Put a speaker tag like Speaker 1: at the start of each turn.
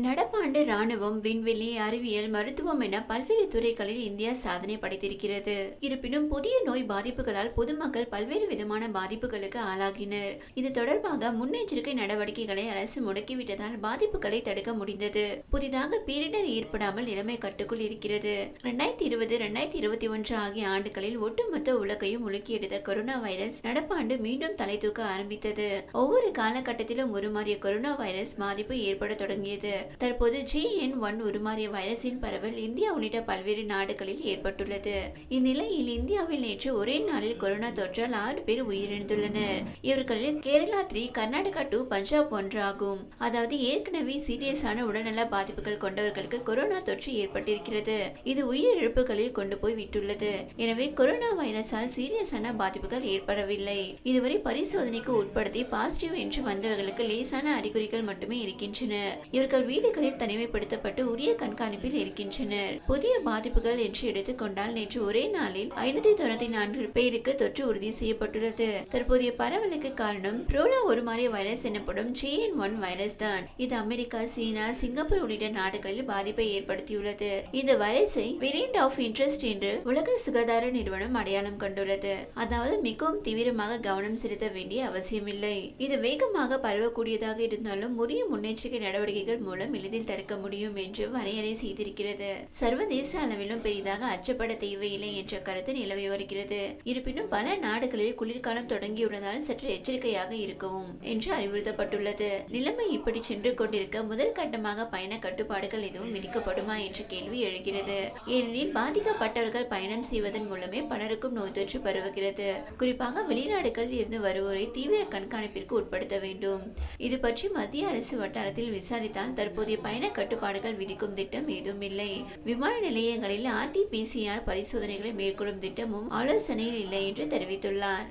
Speaker 1: நடப்பாண்டு ராணுவம் விண்வெளி அறிவியல் மருத்துவம் என பல்வேறு துறைகளில் இந்தியா சாதனை படைத்திருக்கிறது. இருப்பினும் புதிய நோய் பாதிப்புகளால் பொதுமக்கள் பல்வேறு விதமான பாதிப்புகளுக்கு ஆளாகினர். இது தொடர்பாக முன்னெச்சரிக்கை நடவடிக்கைகளை அரசு முடக்கிவிட்டதால் பாதிப்புகளை தடுக்க முடிந்தது. புதிதாக பேரிடர் ஏற்படாமல் நிலைமை கட்டுக்குள் இருக்கிறது. ரெண்டாயிரத்தி இருபது ரெண்டாயிரத்தி இருபத்தி ஒன்று ஆகிய ஆண்டுகளில் ஒட்டுமொத்த உலகையும் உலுக்கியெடுத்த கொரோனா வைரஸ் நடப்பாண்டு மீண்டும் தலை தூக்க ஆரம்பித்தது. ஒவ்வொரு காலகட்டத்திலும் உருமாறிய கொரோனா வைரஸ் பாதிப்பு ஏற்பட தொடங்கியது. தற்போது ஜி என் ஒன் உருமாறிய வைரஸின் பரவல் இந்தியா உள்ளிட்ட பல்வேறு நாடுகளில் ஏற்பட்டுள்ளது. இந்நிலையில் இந்தியாவில் நேற்று ஒரே நாளில் கொரோனா தொற்றால் ஆறு பேர் உயிரிழந்துள்ளனர். இவர்களில் கேரளா த்ரீ கர்நாடகா டூ பஞ்சாப் ஒன்றாகும் அதாவது ஏற்கனவே சீரியஸான உடல்நல பாதிப்புகள் கொண்டவர்களுக்கு கொரோனா தொற்று ஏற்பட்டிருக்கிறது. இது உயிரிழப்புகளில் கொண்டு போய் விட்டுள்ளது. எனவே கொரோனா வைரஸால் சீரியஸான பாதிப்புகள் ஏற்படவில்லை. இதுவரை பரிசோதனைக்கு உட்படுத்தி பாசிட்டிவ் என்று வந்தவர்களுக்கு லேசான அறிகுறிகள் மட்டுமே இருக்கின்றன. இவர்கள் வீடுகளில் தனிமைப்படுத்தப்பட்டு உரிய கண்காணிப்பில் இருக்கின்றனர். புதிய பாதிப்புகள் என்று எடுத்துக்கொண்டால் நேற்று ஒரே நாளில் ஐநூத்தி தொண்ணூத்தி நான்கு பேருக்கு தொற்று உறுதி செய்யப்பட்டுள்ளது. தற்போதைய பரவலுக்கு காரணம் புரோலா உருமாறிய வைரஸ் எனப்படும் ஜேஎன் ஒன் வைரஸ் தான். இது அமெரிக்கா சீனா சிங்கப்பூர் உள்ளிட்ட நாடுகளில் பாதிப்பை ஏற்படுத்தியுள்ளது. இந்த வைரஸை வேரியன்ட் ஆஃப் இன்ட்ரெஸ்ட் என்று உலக சுகாதார நிறுவனம் அடையாளம் கண்டுள்ளது. அதாவது மிகவும் தீவிரமாக கவனம் செலுத்த வேண்டிய அவசியமில்லை. இது வேகமாக பரவக்கூடியதாக இருந்தாலும் உரிய முன்னெச்சரிக்கை நடவடிக்கைகள் மூலம் எளிதில் தடை தடுக்க முடியும் என்று வரையறை செய்திருக்கிறது. சர்வதேச அளவிலும் பெரிதாக அச்சப்பட தேவையில்லை என்ற கருத்து நிலவி வருகிறது. இருப்பினும் பல நாடுகளில் குளிர்காலம் தொடங்கியுள்ளதால் சற்று எச்சரிக்கையாக இருக்கவும் என்று அறிவுறுத்தப்பட்டுள்ளது. நிலைமை இப்படி சென்று கொண்டிருக்க முதல் கட்டமாக பயண கட்டுப்பாடுகள் எதுவும் விதிக்கப்படுமா என்ற கேள்வி எழுகிறது. ஏனெனில் பாதிக்கப்பட்டவர்கள் பயணம் செய்வதன் மூலமே பலருக்கும் நோய் தொற்று பரவுகிறது. குறிப்பாக வெளிநாடுகளில் இருந்து வருவோரை தீவிர கண்காணிப்பிற்கு உட்படுத்த வேண்டும். இது பற்றி மத்திய அரசு வட்டாரத்தில் விசாரித்தால் தற்போதைய பயண கட்டுப்பாடுகள் விதிக்கும் திட்டம் ஏதும் இல்லை. விமான நிலையங்களில் ஆர்டிபிசிஆர் பரிசோதனைகளை மேற்கொள்ளும் திட்டமும் ஆலோசனையில் இல்லை என்று தெரிவித்துள்ளார்.